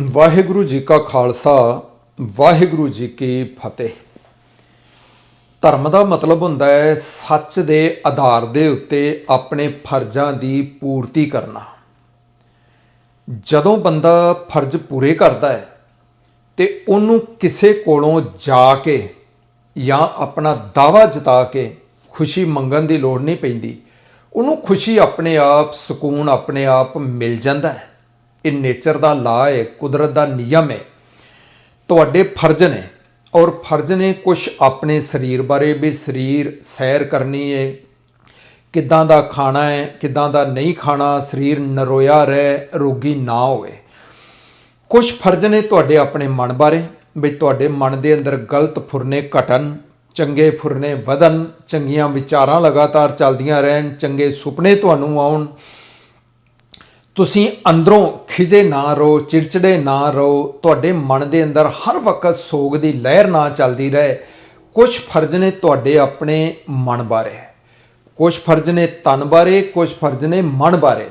ਵਾਹਿਗੁਰੂ ਜੀ ਕਾ ਖਾਲਸਾ, ਵਾਹਿਗੁਰੂ ਜੀ ਕੀ ਫਤਿਹ। ਧਰਮ ਦਾ ਮਤਲਬ ਹੁੰਦਾ ਹੈ ਸੱਚ ਦੇ ਆਧਾਰ ਦੇ ਉੱਤੇ ਆਪਣੇ ਫਰਜ਼ਾਂ ਦੀ ਪੂਰਤੀ ਕਰਨਾ। ਜਦੋਂ ਬੰਦਾ ਫਰਜ਼ ਪੂਰੇ ਕਰਦਾ ਹੈ, ਤੇ ਉਹਨੂੰ ਕਿਸੇ ਕੋਲੋਂ ਜਾ ਕੇ ਜਾਂ ਆਪਣਾ ਦਾਵਾ ਜਤਾ ਕੇ ਖੁਸ਼ੀ ਮੰਗਣ ਦੀ ਲੋੜ ਨਹੀਂ ਪੈਂਦੀ। ਉਹਨੂੰ ਖੁਸ਼ੀ ਆਪਣੇ ਆਪ, ਸਕੂਨ ਆਪਣੇ ਆਪ ਮਿਲ ਜਾਂਦਾ ਹੈ। ਇਹ ਨੇਚਰ ਦਾ ਲਾ ਹੈ, ਕੁਦਰਤ ਦਾ ਨਿਯਮ ਹੈ। ਤੁਹਾਡੇ ਫਰਜ਼ ਨੇ ਔਰ ਫਰਜ਼ ਨੇ ਕੁਝ ਆਪਣੇ ਸਰੀਰ ਬਾਰੇ ਵੀ ਸਰੀਰ ਸੈਰ ਕਰਨੀ ਹੈ। ਕਿੱਦਾਂ ਦਾ ਖਾਣਾ ਹੈ, ਕਿੱਦਾਂ ਦਾ ਨਹੀਂ ਖਾਣਾ, ਸਰੀਰ ਨਰੋਇਆ ਰਹੇ, ਰੋਗੀ ਨਾ ਹੋਵੇ। ਕੁਝ ਫਰਜ਼ ਨੇ ਤੁਹਾਡੇ ਆਪਣੇ ਮਨ ਬਾਰੇ, ਵੀ ਤੁਹਾਡੇ ਮਨ ਦੇ ਅੰਦਰ ਗਲਤ ਫੁਰਨੇ ਘਟਣ, ਚੰਗੇ ਫੁਰਨੇ ਵਧਣ, ਚੰਗੀਆਂ ਵਿਚਾਰਾਂ ਲਗਾਤਾਰ ਚੱਲਦੀਆਂ ਰਹਿਣ, ਚੰਗੇ ਸੁਪਨੇ ਤੁਹਾਨੂੰ ਆਉਣ ਤੁਸੀਂ ਅੰਦਰੋਂ ਖਿਜੇ ਨਾ ਰਹੋ, ਚਿੜਚਿੜੇ ਨਾ ਰਹੋ, ਤੁਹਾਡੇ ਮਨ ਦੇ ਅੰਦਰ ਹਰ ਵਕਤ ਸੋਗ ਦੀ ਲਹਿਰ ਨਾ ਚੱਲਦੀ ਰਹੇ। ਕੁਝ ਫਰਜ਼ ਨੇ ਤੁਹਾਡੇ ਆਪਣੇ ਮਨ ਬਾਰੇ। ਕੁਝ ਫਰਜ਼ ਨੇ ਤਨ ਬਾਰੇ ਕੁਝ ਫਰਜ਼ ਨੇ ਮਨ ਬਾਰੇ।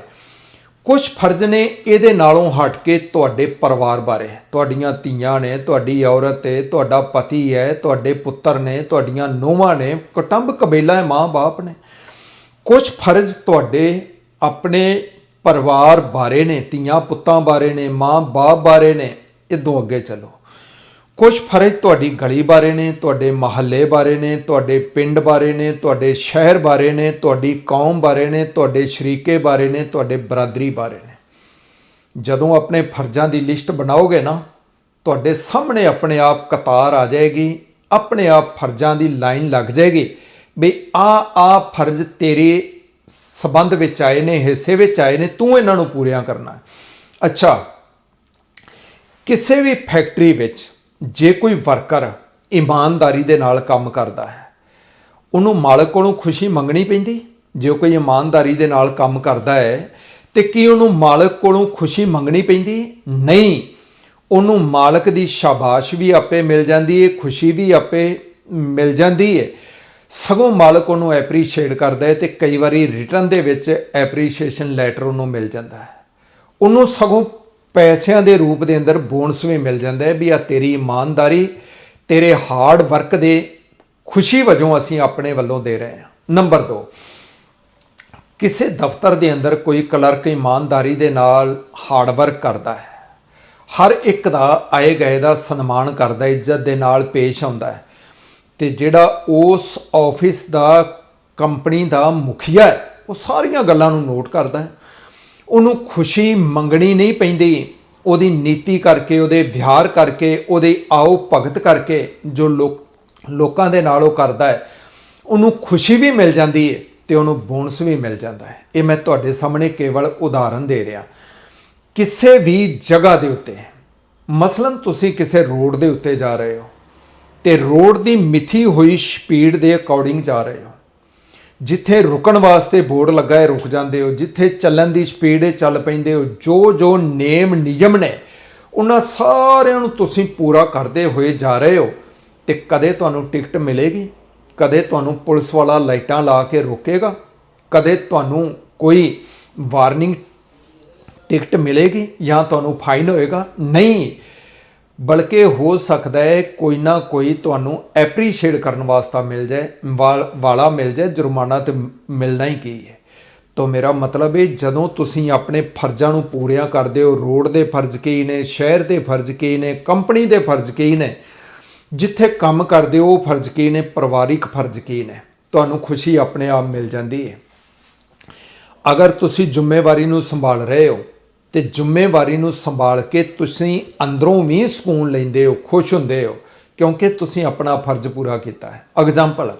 ਕੁਝ ਫਰਜ਼ ਨੇ ਇਹਦੇ ਨਾਲੋਂ ਹਟ ਕੇ ਤੁਹਾਡੇ ਪਰਿਵਾਰ ਬਾਰੇ। ਤੁਹਾਡੀਆਂ ਧੀਆਂ ਨੇ, ਤੁਹਾਡੀ ਔਰਤ ਹੈ ਤੁਹਾਡਾ ਪਤੀ ਹੈ ਤੁਹਾਡੇ ਪੁੱਤਰ ਨੇ, ਤੁਹਾਡੀਆਂ ਨੂੰਹਾਂ ਨੇ, ਕੁਟੁੰਬ ਕਬੇਲਾ ਹੈ ਮਾਂ-ਬਾਪ ਨੇ। ਕੁਝ ਫਰਜ਼ ਤੁਹਾਡੇ ਆਪਣੇ ਪਰਿਵਾਰ ਬਾਰੇ ਨੇ, ਧੀਆਂ ਪੁੱਤਾਂ ਬਾਰੇ ਨੇ ਮਾਂ-ਬਾਪ ਬਾਰੇ ਨੇ ਇਦੋਂ ਅੱਗੇ ਚੱਲੋ। ਕੁਝ ਫਰਜ਼ ਤੁਹਾਡੀ ਗਲੀ ਬਾਰੇ ਨੇ, ਤੁਹਾਡੇ ਮਹੱਲੇ ਬਾਰੇ ਨੇ, ਤੁਹਾਡੇ ਪਿੰਡ ਬਾਰੇ ਨੇ, ਤੁਹਾਡੇ ਸ਼ਹਿਰ ਬਾਰੇ ਨੇ, ਤੁਹਾਡੀ ਕੌਮ ਬਾਰੇ ਨੇ, ਤੁਹਾਡੇ ਸ਼ਰੀਕੇ ਬਾਰੇ ਨੇ, ਤੁਹਾਡੇ ਬਰਾਦਰੀ ਬਾਰੇ ਨੇ। ਜਦੋਂ ਆਪਣੇ ਫਰਜ਼ਾਂ ਦੀ ਲਿਸਟ ਬਣਾਓਗੇ ਨਾ, ਤੁਹਾਡੇ ਸਾਹਮਣੇ ਆਪਣੇ ਆਪ ਕਤਾਰ ਆ ਜਾਏਗੀ, ਆਪਣੇ ਆਪ ਫਰਜ਼ਾਂ ਦੀ ਲਾਈਨ ਲੱਗ ਜਾਏਗੀ, ਵੀ ਆ ਆ ਫਰਜ਼ ਤੇਰੇ ਸਬੰਧ ਵਿੱਚ ਆਏ ਨੇ, ਹਿੱਸੇ ਵਿੱਚ ਆਏ ਨੇ, ਤੂੰ ਇਹਨਾਂ ਨੂੰ ਪੂਰੀਆਂ ਕਰਨਾ। ਅੱਛਾ, ਕਿਸੇ ਵੀ ਫੈਕਟਰੀ ਵਿੱਚ ਜੇ ਕੋਈ ਵਰਕਰ ਇਮਾਨਦਾਰੀ ਦੇ ਨਾਲ ਕੰਮ ਕਰਦਾ ਹੈ, ਉਹਨੂੰ ਮਾਲਕ ਕੋਲੋਂ ਖੁਸ਼ੀ ਮੰਗਣੀ ਪੈਂਦੀ? ਜੇ ਕੋਈ ਇਮਾਨਦਾਰੀ ਦੇ ਨਾਲ ਕੰਮ ਕਰਦਾ ਹੈ, ਤੇ ਕੀ ਉਹਨੂੰ ਮਾਲਕ ਕੋਲੋਂ ਖੁਸ਼ੀ ਮੰਗਣੀ ਪੈਂਦੀ? ਨਹੀਂ, ਉਹਨੂੰ ਮਾਲਕ ਦੀ ਸ਼ਾਬਾਸ਼ ਵੀ ਆਪੇ ਮਿਲ ਜਾਂਦੀ ਹੈ ਖੁਸ਼ੀ ਵੀ ਆਪੇ ਮਿਲ ਜਾਂਦੀ ਹੈ ਸਗੋਂ ਮਾਲਕ ਉਹਨੂੰ ਐਪਰੀਸ਼ੀਏਟ ਕਰਦਾ ਹੈ ਤੇ ਕਈ ਵਾਰੀ ਰਿਟਰਨ ਦੇ ਵਿੱਚ ਐਪਰੀਸ਼ੀਏਸ਼ਨ ਲੈਟਰ ਉਹਨੂੰ ਮਿਲ ਜਾਂਦਾ ਹੈ। ਉਹਨੂੰ ਸਗੋਂ ਪੈਸਿਆਂ ਦੇ ਰੂਪ ਦੇ ਅੰਦਰ ਬੋਨਸ ਵੀ ਮਿਲ ਜਾਂਦਾ ਹੈ ਵੀ ਆ ਤੇਰੀ ਇਮਾਨਦਾਰੀ, ਤੇਰੇ ਹਾਰਡ ਵਰਕ ਦੇ ਖੁਸ਼ੀ ਵਜੋਂ ਅਸੀਂ ਆਪਣੇ ਵੱਲੋਂ ਦੇ ਰਹੇ ਹਾਂ। ਨੰਬਰ 2 ਕਿਸੇ ਦਫ਼ਤਰ ਦੇ ਅੰਦਰ ਕੋਈ ਕਲਰਕ ਇਮਾਨਦਾਰੀ ਦੇ ਨਾਲ ਹਾਰਡ ਵਰਕ ਕਰਦਾ ਹੈ। ਹਰ ਇੱਕ ਦਾ ਆਏ ਗਏ ਦਾ ਸਨਮਾਨ ਕਰਦਾ ਇੱਜ਼ਤ ਦੇ ਨਾਲ ਪੇਸ਼ ਆਉਂਦਾ ਹੈ। ਤੇ ਜਿਹੜਾ ਉਸ ਆਫਿਸ ਦਾ ਕੰਪਨੀ ਦਾ ਮੁਖੀਆ ਹੈ, ਉਹ ਸਾਰੀਆਂ ਗੱਲਾਂ ਨੂੰ ਨੋਟ ਕਰਦਾ ਹੈ। ਉਹਨੂੰ ਖੁਸ਼ੀ ਮੰਗਣੀ ਨਹੀਂ ਪੈਂਦੀ। ਉਹਦੀ ਨੀਤੀ ਕਰਕੇ, ਉਹਦੇ ਵਿਹਾਰ ਕਰਕੇ, ਉਹਦੇ ਆਓ ਭਗਤ ਕਰਕੇ ਜੋ ਲੋਕ, ਲੋਕਾਂ ਦੇ ਨਾਲ ਉਹ ਕਰਦਾ ਹੈ, ਉਹਨੂੰ ਖੁਸ਼ੀ ਵੀ ਮਿਲ ਜਾਂਦੀ ਹੈ ਤੇ ਉਹਨੂੰ ਬੋਨਸ ਵੀ ਮਿਲ ਜਾਂਦਾ ਹੈ। ਇਹ ਮੈਂ ਤੁਹਾਡੇ ਸਾਹਮਣੇ ਕੇਵਲ ਉਦਾਹਰਨ ਦੇ ਰਿਹਾ। ਕਿਸੇ ਵੀ ਜਗ੍ਹਾ ਦੇ ਉੱਤੇ, ਮਸਲਨ ਤੁਸੀਂ ਕਿਸੇ ਰੋਡ ਦੇ ਉੱਤੇ ਜਾ ਰਹੇ ਹੋ ਤੇ ਰੋਡ ਦੀ ਮਿਥੀ ਹੋਈ ਸਪੀਡ ਦੇ ਅਕੋਰਡਿੰਗ ਜਾ ਰਹੇ ਹੋ। ਜਿੱਥੇ ਰੁਕਣ ਵਾਸਤੇ ਬੋਰਡ ਲੱਗਾ ਹੈ, ਰੁਕ ਜਾਂਦੇ ਹੋ। ਜਿੱਥੇ ਚੱਲਣ ਦੀ ਸਪੀਡ ਹੈ ਚੱਲ ਪੈਂਦੇ ਹੋ ਜੋ ਜੋ ਨੇਮ, ਨਿਯਮ ਨੇ, ਉਹਨਾਂ ਸਾਰਿਆਂ ਨੂੰ ਤੁਸੀਂ ਪੂਰਾ ਕਰਦੇ ਹੋਏ ਜਾ ਰਹੇ ਹੋ। ਤੇ ਕਦੇ ਤੁਹਾਨੂੰ ਟਿਕਟ ਮਿਲੇਗੀ, ਕਦੇ ਤੁਹਾਨੂੰ ਪੁਲਿਸ ਵਾਲਾ ਲਾਈਟਾਂ ਲਾ ਕੇ ਰੋਕੇਗਾ, ਕਦੇ ਤੁਹਾਨੂੰ ਕੋਈ ਵਾਰਨਿੰਗ ਟਿਕਟ ਮਿਲੇਗੀ ਜਾਂ ਤੁਹਾਨੂੰ ਫਾਈਨ ਹੋਏਗਾ। ਨਹੀਂ ਬਲਕਿ ਹੋ ਸਕਦਾ ਹੈ ਕੋਈ ਨਾ ਕੋਈ ਤੁਹਾਨੂੰ ਐਪਰੀਸ਼ੀਏਟ ਕਰਨ ਵਾਸਤਾ ਮਿਲ ਜਾਏ, ਵਾਲਾ ਮਿਲ ਜਾਏ, ਜੁਰਮਾਨਾ ਤੇ ਮਿਲਣਾ ਹੀ ਕੀ ਹੈ। ਤਾਂ ਮੇਰਾ ਮਤਲਬ ਹੈ ਜਦੋਂ ਤੁਸੀਂ ਆਪਣੇ ਫਰਜ਼ਾਂ ਨੂੰ ਪੂਰੀਆਂ ਕਰਦੇ ਹੋ, ਰੋਡ ਦੇ ਫਰਜ਼ ਕੀ ਨੇ, ਸ਼ਹਿਰ ਦੇ ਫਰਜ਼ ਕੀ ਨੇ, ਕੰਪਨੀ ਦੇ ਫਰਜ਼ ਕੀ ਨੇ, ਜਿੱਥੇ ਕੰਮ ਕਰਦੇ ਹੋ, ਉਹ ਫਰਜ਼ ਕੀ ਨੇ, ਪਰਿਵਾਰਿਕ ਫਰਜ਼ ਕੀ ਨੇ, ਤੁਹਾਨੂੰ ਖੁਸ਼ੀ ਆਪਣੇ ਆਪ ਮਿਲ ਜਾਂਦੀ ਹੈ। ਅਗਰ ਤੁਸੀਂ ਜ਼ਿੰਮੇਵਾਰੀ ਨੂੰ ਸੰਭਾਲ ਰਹੇ ਹੋ ਤੇ ਜ਼ਿੰਮੇਵਾਰੀ ਨੂੰ ਸੰਭਾਲ ਕੇ ਤੁਸੀਂ ਅੰਦਰੋਂ ਵੀ ਸਕੂਨ ਲੈਂਦੇ ਹੋ, ਖੁਸ਼ ਹੁੰਦੇ ਹੋ, ਕਿਉਂਕਿ ਤੁਸੀਂ ਆਪਣਾ ਫਰਜ਼ ਪੂਰਾ ਕੀਤਾ ਹੈ। ਐਗਜ਼ਾਮਪਲ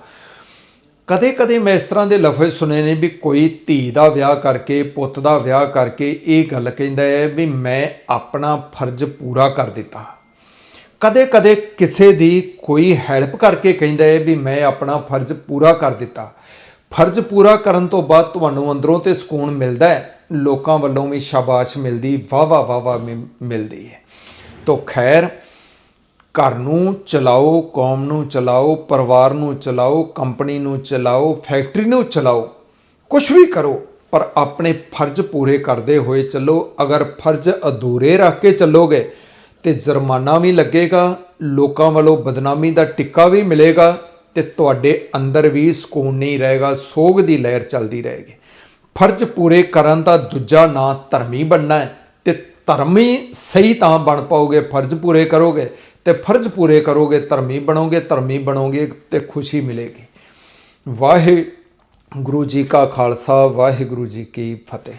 ਕਦੇ-ਕਦੇ ਮੈਂ ਇਸ ਤਰ੍ਹਾਂ ਦੇ ਲਫ਼ਜ਼ ਸੁਣੇ ਨੇ ਵੀ ਕੋਈ ਧੀ ਦਾ ਵਿਆਹ ਕਰਕੇ, ਪੁੱਤ ਦਾ ਵਿਆਹ ਕਰਕੇ ਇਹ ਗੱਲ ਕਹਿੰਦਾ ਹੈ ਵੀ ਮੈਂ ਆਪਣਾ ਫਰਜ਼ ਪੂਰਾ ਕਰ ਦਿੱਤਾ। ਕਦੇ-ਕਦੇ ਕਿਸੇ ਦੀ ਕੋਈ ਹੈਲਪ ਕਰਕੇ ਕਹਿੰਦਾ ਹੈ ਵੀ ਮੈਂ ਆਪਣਾ ਫਰਜ਼ ਪੂਰਾ ਕਰ ਦਿੱਤਾ। ਫਰਜ਼ ਪੂਰਾ ਕਰਨ ਤੋਂ ਬਾਅਦ ਤੁਹਾਨੂੰ ਅੰਦਰੋਂ ਤੇ ਸਕੂਨ ਮਿਲਦਾ ਹੈ। ਲੋਕਾਂ ਵੱਲੋਂ ਵੀ ਸ਼ਾਬਾਸ਼ ਮਿਲਦੀ, ਵਾਹ ਵਾਹ ਵਾਹ ਵਾਹ ਮਿਲਦੀ ਹੈ। ਤੋ ਖੈਰ, ਘਰ ਨੂੰ ਚਲਾਓ, ਕੌਮ ਨੂੰ ਚਲਾਓ, ਪਰਿਵਾਰ ਨੂੰ ਚਲਾਓ, ਕੰਪਨੀ ਨੂੰ ਚਲਾਓ, ਫੈਕਟਰੀ ਨੂੰ ਚਲਾਓ ਕੁਝ ਵੀ ਕਰੋ, ਪਰ ਆਪਣੇ ਫਰਜ਼ ਪੂਰੇ ਕਰਦੇ ਹੋਏ ਚੱਲੋ। ਅਗਰ ਫਰਜ਼ ਅਧੂਰੇ ਰੱਖ ਕੇ ਚੱਲੋਗੇ ਤੇ ਜੁਰਮਾਨਾ ਵੀ ਲੱਗੇਗਾ, ਲੋਕਾਂ ਵੱਲੋਂ ਬਦਨਾਮੀ ਦਾ ਟਿੱਕਾ ਵੀ ਮਿਲੇਗਾ ਤੇ ਤੁਹਾਡੇ ਅੰਦਰ ਵੀ ਸਕੂਨ ਨਹੀਂ ਰਹੇਗਾ, ਸੋਗ ਦੀ ਲਹਿਰ ਚੱਲਦੀ ਰਹੇਗੀ। ਫਰਜ਼ ਪੂਰੇ ਕਰਨ ਦਾ ਦੂਜਾ ਨਾਂ ਧਰਮੀ ਬਣਨਾ ਹੈ ਤੇ ਧਰਮੀ ਸਹੀ ਤਾਂ ਬਣ ਪਾਓਗੇ, ਫਰਜ਼ ਪੂਰੇ ਕਰੋਗੇ ਤੇ ਫਰਜ਼ ਪੂਰੇ ਕਰੋਗੇ, ਧਰਮੀ ਬਣੋਗੇ ਧਰਮੀ ਬਣੋਗੇ ਤੇ ਖੁਸ਼ੀ ਮਿਲੇਗੀ। ਵਾਹਿਗੁਰੂ ਜੀ ਕਾ ਖਾਲਸਾ ਵਾਹਿਗੁਰੂ ਜੀ ਕੀ ਫਤਿਹ।